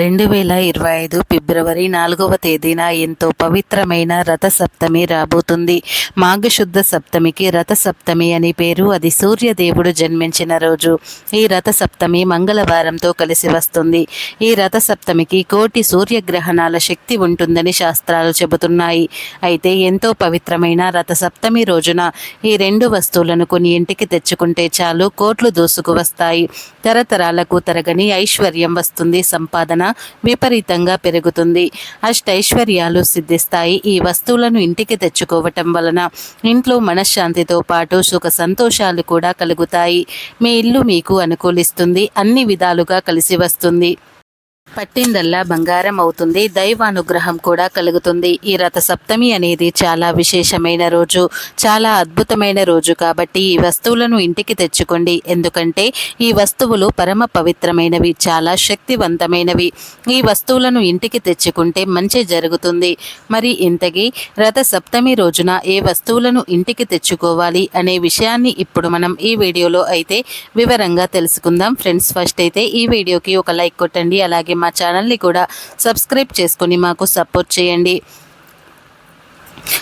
రెండు వేల ఇరవై ఐదు ఫిబ్రవరి నాలుగవ తేదీన ఎంతో పవిత్రమైన రథ సప్తమి రాబోతుంది. మాఘశుద్ధ సప్తమికి రథ సప్తమి అని పేరు అది సూర్యదేవుడు జన్మించిన రోజు. ఈ రథ సప్తమి మంగళవారంతో కలిసి వస్తుంది. ఈ రథ సప్తమికి కోటి సూర్యగ్రహణాల శక్తి ఉంటుందని శాస్త్రాలు చెబుతున్నాయి. అయితే ఎంతో పవిత్రమైన రథ సప్తమి రోజున ఈ రెండు వస్తువులను కొన్ని ఇంటికి తెచ్చుకుంటే చాలు కోట్లు దూసుకు వస్తాయి. తరతరాలకు తరగని ఐశ్వర్యం వస్తుంది సంపాదన విపరీతంగా పెరుగుతుంది. అష్టైశ్వర్యాలు సిద్ధిస్తాయి. ఈ వస్తువులను ఇంటికి తెచ్చుకోవటం వలన ఇంట్లో మనశ్శాంతితో పాటు సుఖ సంతోషాలు కూడా కలుగుతాయి. మీ ఇల్లు మీకు అనుకూలిస్తుంది. అన్ని విధాలుగా కలిసి వస్తుంది. పట్టిందల్లా బంగారం అవుతుంది దైవానుగ్రహం కూడా కలుగుతుంది. ఈ రథ సప్తమి అనేది చాలా విశేషమైన రోజు చాలా అద్భుతమైన రోజు కాబట్టి ఈ వస్తువులను ఇంటికి తెచ్చుకోండి. ఎందుకంటే ఈ వస్తువులు పరమ పవిత్రమైనవి చాలా శక్తివంతమైనవి. ఈ వస్తువులను ఇంటికి తెచ్చుకుంటే మంచి జరుగుతుంది. మరి ఇంతకీ రథ సప్తమి రోజున ఏ వస్తువులను ఇంటికి తెచ్చుకోవాలి అనే విషయాన్ని ఇప్పుడు మనం ఈ వీడియోలో అయితే వివరంగా తెలుసుకుందాం. ఫ్రెండ్స్ ఫస్ట్ అయితే ఈ వీడియోకి ఒక లైక్ కొట్టండి అలాగే మా ఛానల్ని కూడా సబ్స్క్రైబ్ చేసుకొని మాకు సపోర్ట్ చేయండి.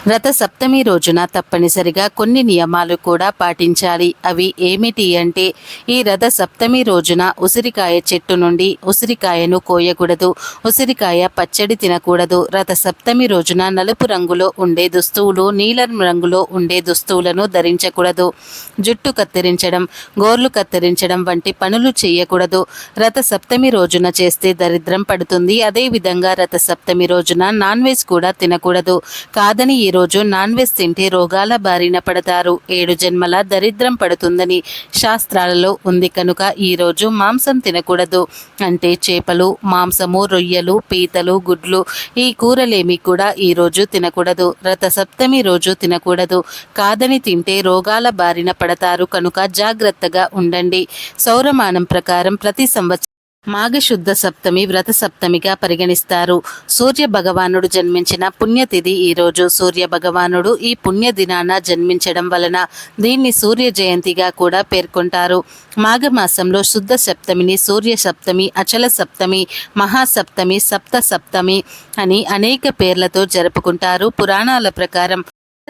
రథ సప్తమి రోజున తప్పనిసరిగా కొన్ని నియమాలు కూడా పాటించాలి. అవి ఏమిటి అంటే ఈ రథ సప్తమి రోజున ఉసిరికాయ చెట్టు నుండి ఉసిరికాయను కోయకూడదు. ఉసిరికాయ పచ్చడి తినకూడదు. రథ సప్తమి రోజున నలుపు రంగులో ఉండే దుస్తువులు నీలం రంగులో ఉండే దుస్తువులను ధరించకూడదు. జుట్టు కత్తిరించడం గోర్లు కత్తిరించడం వంటి పనులు చేయకూడదు. రథ సప్తమి రోజున చేస్తే దరిద్రం పడుతుంది. అదేవిధంగా రథ సప్తమి రోజున నాన్ వెజ్ కూడా తినకూడదు. కాదని ఈ రోజు నాన్ వెజ్ తింటే రోగాల బారిన పడతారు. ఏడు జన్మల దరిద్రం పడుతుందని శాస్త్రాలలో ఉంది కనుక ఈ రోజు మాంసం తినకూడదు. అంటే చేపలు మాంసము రొయ్యలు పీతలు గుడ్లు ఈ కూరలేమి కూడా ఈ రోజు తినకూడదు. రథ సప్తమి రోజు తినకూడదు. కాదని తింటే రోగాల బారిన పడతారు. కనుక జాగ్రత్తగా ఉండండి. సౌరమానం ప్రకారం ప్రతి సంవత్సరం మాఘశుద్ధ సప్తమి వ్రత సప్తమిగా పరిగణిస్తారు. సూర్య భగవానుడు జన్మించిన పుణ్యతిథి ఈరోజు సూర్య భగవానుడు ఈ పుణ్య దినాన జన్మించడం వలన దీన్ని సూర్య జయంతిగా కూడా పేర్కొంటారు. మాఘమాసంలో శుద్ధ సప్తమిని సూర్య సప్తమి అచల సప్తమి మహాసప్తమి సప్త సప్తమి అని అనేక పేర్లతో జరుపుకుంటారు. పురాణాల ప్రకారం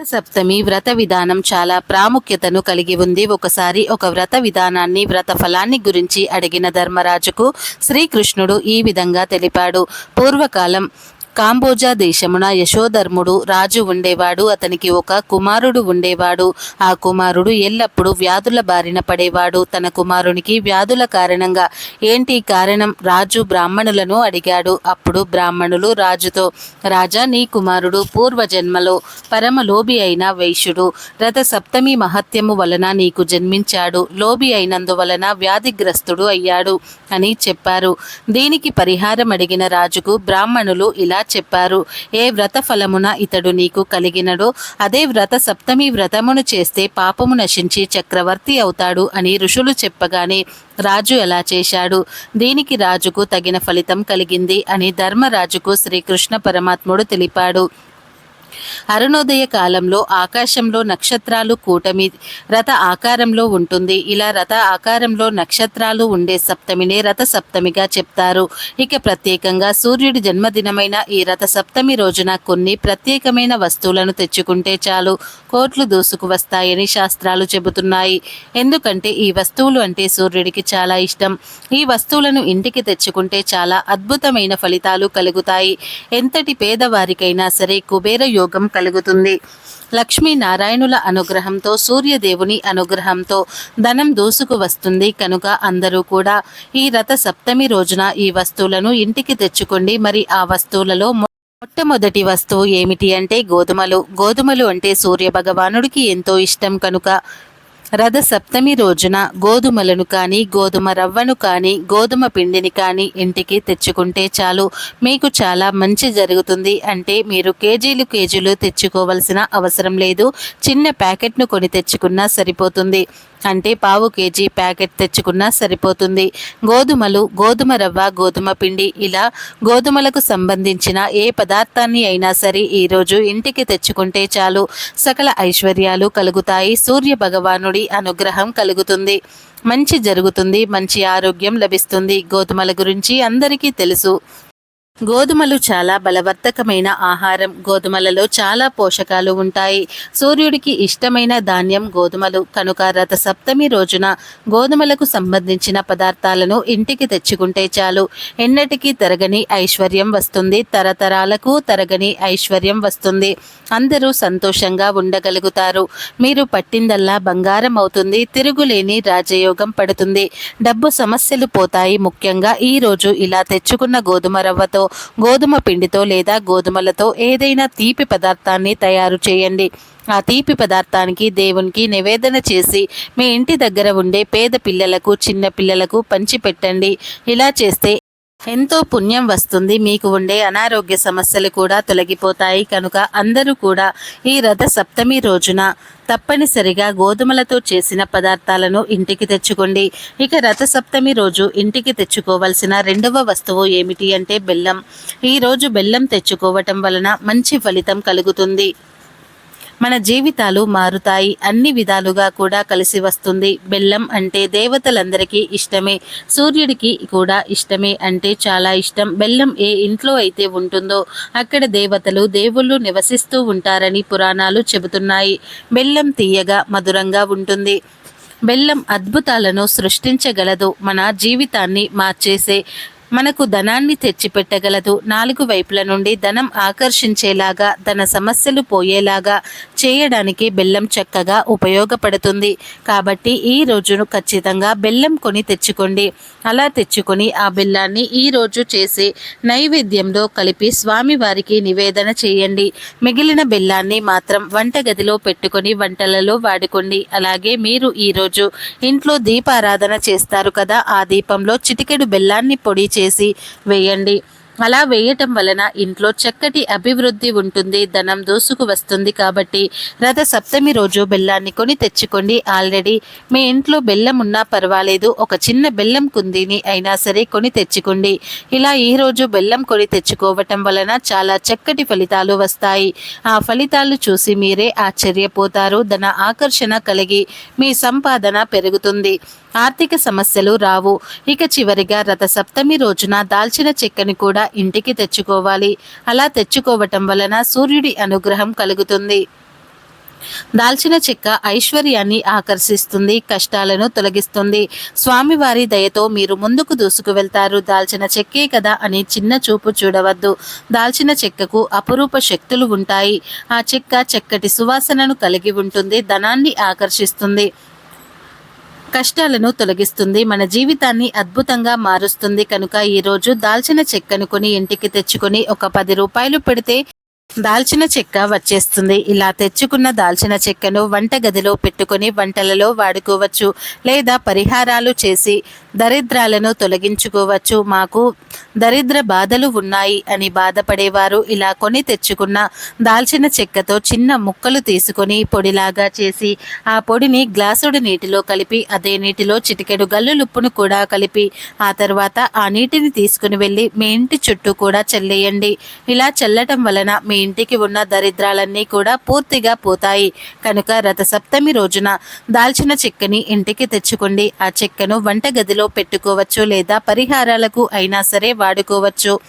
సప్తమి వ్రత విధానం చాలా ప్రాముఖ్యతను కలిగి ఉంది. ఒకసారి ఒక వ్రత విధానాన్ని వ్రత ఫలాన్ని గురించి అడిగిన ధర్మరాజుకు శ్రీకృష్ణుడు ఈ విధంగా తెలిపాడు. పూర్వకాలం కాంబోజా దేశమున యశోధర్ముడు రాజు ఉండేవాడు అతనికి ఒక కుమారుడు ఉండేవాడు. ఆ కుమారుడు ఎల్లప్పుడూ వ్యాధుల బారిన పడేవాడు. తన కుమారునికి వ్యాధుల కారణంగా ఏంటి కారణం? రాజు బ్రాహ్మణులను అడిగాడు. అప్పుడు బ్రాహ్మణులు రాజుతో రాజా నీ కుమారుడు పూర్వజన్మలో పరమలోభి అయిన వైశ్యుడు. రథ సప్తమి మహత్యము వలన నీకు జన్మించాడు. లోభి అయినందువలన వ్యాధిగ్రస్తుడు అయ్యాడు అని చెప్పారు. దీనికి పరిహారం అడిగిన రాజుకు బ్రాహ్మణులు ఇలా చెప్పారు. ఏ వ్రత ఫలమున ఇతడు నీకు కలిగినడో అదే వ్రత సప్తమి వ్రతమును చేస్తే పాపము నశించి చక్రవర్తి అవుతాడు అని ఋషులు చెప్పగానే రాజు ఎలా చేశాడు? దీనికి రాజుకు తగిన ఫలితం కలిగింది అని ధర్మరాజుకు శ్రీకృష్ణ పరమాత్ముడు తెలిపాడు. అరుణోదయ కాలంలో ఆకాశంలో నక్షత్రాలు కూటమి రథ ఆకారంలో ఉంటుంది. ఇలా రథ ఆకారంలో నక్షత్రాలు ఉండే సప్తమినే రథ సప్తమిగా చెప్తారు. ఇక ప్రత్యేకంగా సూర్యుడి జన్మదినమైన ఈ రథ సప్తమి రోజున కొన్ని ప్రత్యేకమైన వస్తువులను తెచ్చుకుంటే చాలు. కోట్లు దూసుకు వస్తాయని శాస్త్రాలు చెబుతున్నాయి. ఎందుకంటే ఈ వస్తువులు అంటే సూర్యుడికి చాలా ఇష్టం. ఈ వస్తువులను ఇంటికి తెచ్చుకుంటే చాలా అద్భుతమైన ఫలితాలు కలుగుతాయి. ఎంతటి పేదవారికైనా సరే కుబేర యోగం కలుగుతుంది. లక్ష్మీనారాయణుల అనుగ్రహంతో సూర్యదేవుని అనుగ్రహంతో ధనం దూసుకు వస్తుంది. కనుక అందరూ కూడా ఈ రథ సప్తమి రోజున ఈ వస్తువులను ఇంటికి తెచ్చుకోండి. మరి ఆ వస్తువులలో మొట్టమొదటి వస్తువు ఏమిటి అంటే గోధుమలు. గోధుమలు అంటే సూర్య భగవానుడికి ఎంతో ఇష్టం. కనుక రథ సప్తమి రోజున గోధుమలను కానీ గోధుమ రవ్వను కానీ గోధుమ పిండిని కానీ ఇంటికి తెచ్చుకుంటే చాలు. మీకు చాలా మంచి జరుగుతుంది అంటే మీరు కేజీలు కేజీలు తెచ్చుకోవలసిన అవసరం లేదు. చిన్న ప్యాకెట్ను కొని తెచ్చుకున్నా సరిపోతుంది. అంటే పావు కేజీ ప్యాకెట్ తెచ్చుకున్నా సరిపోతుంది. గోధుమలు గోధుమ రవ్వ గోధుమ పిండి ఇలా గోధుమలకు సంబంధించిన ఏ పదార్థాన్ని అయినా సరే ఈరోజు ఇంటికి తెచ్చుకుంటే చాలు. సకల ఐశ్వర్యాలు కలుగుతాయి. సూర్య భగవానుడి అనుగ్రహం కలుగుతుంది. మంచి జరుగుతుంది. మంచి ఆరోగ్యం లభిస్తుంది. గోధుమల గురించి అందరికీ తెలుసు. గోధుమలు చాలా బలవర్ధకమైన ఆహారం. గోధుమలలో చాలా పోషకాలు ఉంటాయి. సూర్యుడికి ఇష్టమైన ధాన్యం గోధుమలు. కనుక రథ సప్తమి రోజున గోధుమలకు సంబంధించిన పదార్థాలను ఇంటికి తెచ్చుకుంటే చాలు. ఎన్నటికీ తరగని ఐశ్వర్యం వస్తుంది. తరతరాలకు తరగని ఐశ్వర్యం వస్తుంది. అందరూ సంతోషంగా ఉండగలుగుతారు. మీరు పట్టిందల్లా బంగారం అవుతుంది. తిరుగులేని రాజయోగం పడుతుంది. డబ్బు సమస్యలు పోతాయి. ముఖ్యంగా ఈ రోజు ఇలా తెచ్చుకున్న గోధుమ రవ్వతో గోధుమ పిండితో లేదా గోధుమలతో ఏదైనా తీపి పదార్థాన్ని తయారు చేయండి. ఆ తీపి పదార్థానికి దేవునికి నివేదన చేసి మీ ఇంటి దగ్గర ఉండే పేద పిల్లలకు చిన్న పిల్లలకు పంచిపెట్టండి. ఇలా చేస్తే ఎంతో పుణ్యం వస్తుంది. మీకు ఉండే అనారోగ్య సమస్యలు కూడా తొలగిపోతాయి. కనుక అందరూ కూడా ఈ రథ సప్తమి రోజున తప్పనిసరిగా గోధుమలతో చేసిన పదార్థాలను ఇంటికి తెచ్చుకోండి. ఇక రథ సప్తమి రోజు ఇంటికి తెచ్చుకోవలసిన రెండవ వస్తువు ఏమిటి అంటే బెల్లం. ఈరోజు బెల్లం తెచ్చుకోవటం వలన మంచి ఫలితం కలుగుతుంది. మన జీవితాలు మారుతాయి. అన్ని విధాలుగా కూడా కలిసి వస్తుంది. బెల్లం అంటే దేవతలందరికీ ఇష్టమే. సూర్యుడికి కూడా ఇష్టమే అంటే చాలా ఇష్టం. బెల్లం ఏ ఇంట్లో అయితే ఉంటుందో అక్కడ దేవతలు దేవుళ్ళు నివసిస్తూ ఉంటారని పురాణాలు చెబుతున్నాయి. బెల్లం తీయగా మధురంగా ఉంటుంది. బెల్లం అద్భుతాలను సృష్టించగలదు. మన జీవితాన్ని మార్చేసే మనకు ధనాన్ని తెచ్చిపెట్టగలదు. నాలుగు వైపుల నుండి ధనం ఆకర్షించేలాగా ధన సమస్యలు పోయేలాగా చేయడానికి బెల్లం చక్కగా ఉపయోగపడుతుంది. కాబట్టి ఈ రోజును ఖచ్చితంగా బెల్లం కొని తెచ్చుకోండి. అలా తెచ్చుకొని ఆ బెల్లాన్ని ఈ రోజు చేసి నైవేద్యంలో కలిపి స్వామివారికి నివేదన చేయండి. మిగిలిన బెల్లాన్ని మాత్రం వంటగదిలో పెట్టుకొని వంటలలో వాడుకోండి. అలాగే మీరు ఈరోజు ఇంట్లో దీపారాధన చేస్తారు కదా ఆ దీపంలో చిటికెడు బెల్లాన్ని పొడి చేసి వేయండి. అలా వేయటం వలన ఇంట్లో చక్కటి అభివృద్ధి ఉంటుంది ధనం దోసుకు వస్తుంది కాబట్టి రథ సప్తమి రోజు బెల్లాన్ని కొని తెచ్చుకోండి. ఆల్రెడీ మీ ఇంట్లో బెల్లం ఉన్నా పర్వాలేదు ఒక చిన్న బెల్లం కుందిని అయినా సరే కొని తెచ్చుకోండి. ఇలా ఈ రోజు బెల్లం కొని తెచ్చుకోవటం వలన చాలా చక్కటి ఫలితాలు వస్తాయి. ఆ ఫలితాలు చూసి మీరే ఆశ్చర్యపోతారు ధన ఆకర్షణ కలిగి మీ సంపాదన పెరుగుతుంది. ఆర్థిక సమస్యలు రావు. ఇక చివరిగా రథ సప్తమి రోజున దాల్చిన చెక్కని కూడా ఇంటికి తెచ్చుకోవాలి. అలా తెచ్చుకోవటం వలన సూర్యుడి అనుగ్రహం కలుగుతుంది. దాల్చిన చెక్క ఐశ్వర్యాన్ని ఆకర్షిస్తుంది కష్టాలను తొలగిస్తుంది. స్వామివారి దయతో మీరు ముందుకు దూసుకు వెళ్తారు. దాల్చిన చెక్కే కదా అని చిన్న చూపు చూడవద్దు. దాల్చిన చెక్కకు అపురూప శక్తులు ఉంటాయి. ఆ చెక్క చక్కటి సువాసనను కలిగి ఉంటుంది ధనాన్ని ఆకర్షిస్తుంది. కష్టాలను తొలగిస్తుంది. మన జీవితాన్ని అద్భుతంగా మారుస్తుంది. కనుక ఈరోజు దాల్చిన చెక్కను కొని ఇంటికి తెచ్చుకొని ఒక పది రూపాయలు పెడితే దాల్చిన చెక్క వచ్చేస్తుంది. ఇలా తెచ్చుకున్న దాల్చిన చెక్కను వంట గదిలో పెట్టుకుని వంటలలో వాడుకోవచ్చు లేదా పరిహారాలు చేసి దరిద్రాలను తొలగించుకోవచ్చు. మాకు దరిద్ర బాధలు ఉన్నాయి అని బాధపడేవారు. ఇలా కొని తెచ్చుకున్న దాల్చిన చెక్కతో చిన్న ముక్కలు తీసుకొని పొడిలాగా చేసి ఆ పొడిని గ్లాసుడు నీటిలో కలిపి అదే నీటిలో చిటికెడు గల్లులుప్పును కూడా కలిపి ఆ తర్వాత ఆ నీటిని తీసుకుని వెళ్ళి మీ ఇంటి చుట్టూ కూడా చల్లేయండి. ఇలా చల్లటం వలన మీ ఇంటికి ఉన్న దరిద్రాలన్నీ కూడా పూర్తిగా పోతాయి. కనుక రథ సప్తమి రోజున దాల్చిన చెక్కని ఇంటికి తెచ్చుకోండి. ఆ చెక్కను వంటగదిలో పెట్టుకోవచ్చు లేదా పరిహారాలకు అయినా సరే వాడుకోవచ్చు.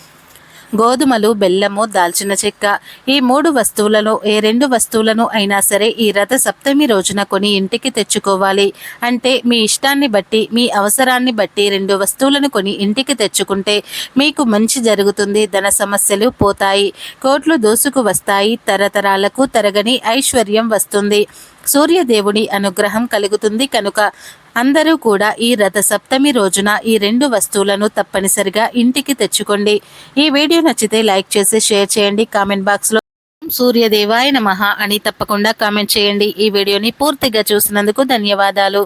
గోధుమలు బెల్లము దాల్చిన చెక్క ఈ మూడు వస్తువులను ఏ రెండు వస్తువులను అయినా సరే ఈ రథ సప్తమి రోజున కొని ఇంటికి తెచ్చుకోవాలి. అంటే మీ ఇష్టాన్ని బట్టి మీ అవసరాన్ని బట్టి రెండు వస్తువులను కొని ఇంటికి తెచ్చుకుంటే మీకు మంచి జరుగుతుంది ధన సమస్యలు పోతాయి. కోట్లు దోసుకు వస్తాయి తరతరాలకు తరగని ఐశ్వర్యం వస్తుంది. సూర్యదేవుడి అనుగ్రహం కలుగుతుంది కనుక అందరూ కూడా ఈ రథ సప్తమి రోజున ఈ రెండు వస్తువులను తప్పనిసరిగా ఇంటికి తెచ్చుకోండి. ఈ వీడియో నచ్చితే లైక్ చేసి షేర్ చేయండి. కామెంట్ బాక్స్లో సూర్యదేవాయ మహా అని తప్పకుండా కామెంట్ చేయండి. ఈ వీడియోని పూర్తిగా చూసినందుకు ధన్యవాదాలు.